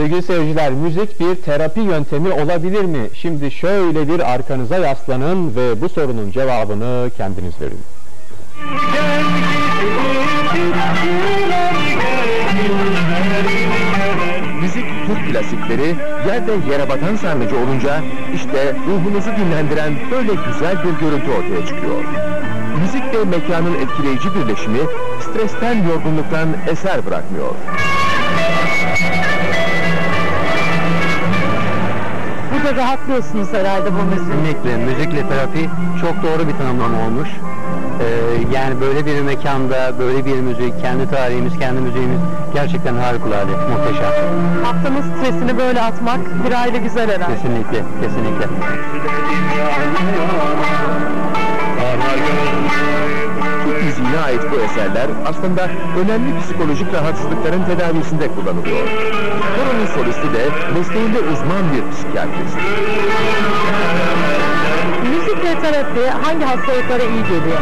Sevgili seyirciler, müzik bir terapi yöntemi olabilir mi? Şimdi şöyle bir arkanıza yaslanın ve bu sorunun cevabını kendiniz verin. Müzik Türk klasikleri yerde yere batan sarnıcı olunca işte ruhumuzu dinlendiren böyle güzel bir görüntü ortaya çıkıyor. Müzik ve mekanın etkileyici birleşimi stresten, yorgunluktan eser bırakmıyor. Burada rahatlıyorsunuz herhalde bu müzik. Kesinlikle müzikle terapi çok doğru bir tanımlama olmuş. Ee, yani böyle bir mekanda böyle bir müzik, kendi tarihimiz, kendi müziğimiz gerçekten harikulade, muhteşem. Haftanın stresini böyle atmak bir aile güzel herhalde. Kesinlikle, kesinlikle. Ait bu eserler aslında önemli psikolojik rahatsızlıkların tedavisinde kullanılıyor. Koronun solisti de mesleğinde uzman bir psikiyatrist. Müzikle terapi hangi hastalıklara iyi geliyor?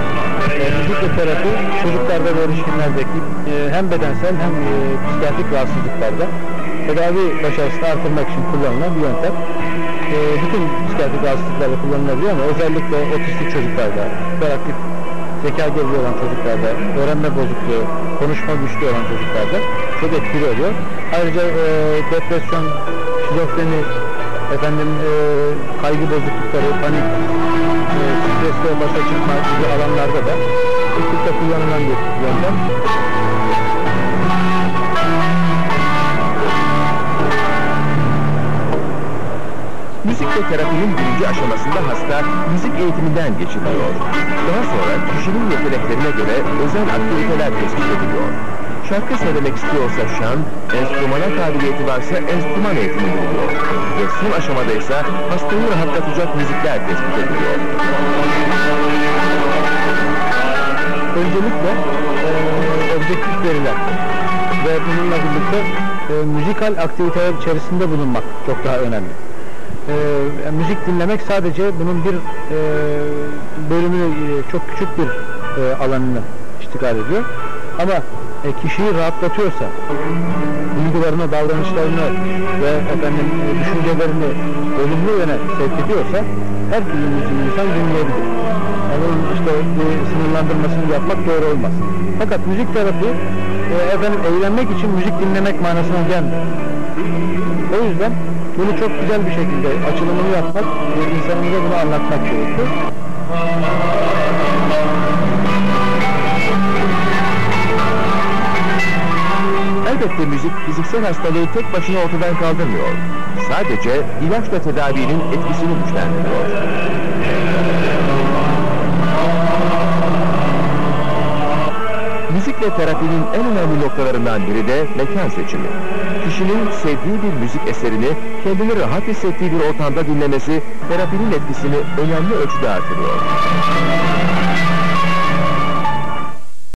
Müzikle terapi çocuklarda ve erişkinlerdeki e, hem bedensel hem e, psikiyatrik rahatsızlıklarda tedavi başarısını artırmak için kullanılan bir yöntem. E, bütün psikiyatrik rahatsızlıklarda kullanılabiliyor ama özellikle otistik çocuklarda, hiperaktif zeka geriliği olan çocuklarda, öğrenme bozukluğu, konuşma güçlüğü olan çocuklarda çok etkili oluyor. Ayrıca e, depresyon, şizofreni, efendim e, kaygı bozuklukları, panik, e, stresle başa çıkma gibi alanlarda da sıklıkla kullanılan bir yöntem. Müzik ve terapinin birinci aşamasında hasta müzik eğitiminden geçiriliyor. Daha sonra kişinin yeteneklerine göre özel aktiviteler tespit ediliyor. Şarkı söylemek istiyorsa şan, enstrümana kabiliyeti varsa enstrüman eğitimi veriliyor. Ve son aşamada ise hastayı rahatlatacak müzikler tespit ediliyor. Öncelikle e, objektif veriler ve bununla birlikte e, müzikal aktiviteler içerisinde bulunmak çok daha önemli. E, müzik dinlemek sadece bunun bir e, bölümünü, e, çok küçük bir e, alanını iştigal ediyor. Ama e, kişiyi rahatlatıyorsa, duygularını, davranışlarını ve efendim e, düşüncelerini olumlu yöne sevk ediyorsa her türlü müziği insan dinleyebilir. Yani onun işte bir sınırlandırmasını yapmak doğru olmaz. Fakat müzik terapi e, efendim eğlenmek için müzik dinlemek manasına gelmiyor. O yüzden bunu çok güzel bir şekilde açılımını yapmak ve insanımıza bunu anlatmak gerekiyor. Elbette müzik fiziksel hastalığı tek başına ortadan kaldırmıyor. Sadece ilaçla tedavinin etkisini güçlendiriyor. Terapinin en önemli noktalarından biri de mekan seçimi. Kişinin sevdiği bir müzik eserini kendini rahat hissettiği bir ortamda dinlemesi terapinin etkisini önemli ölçüde artırıyor.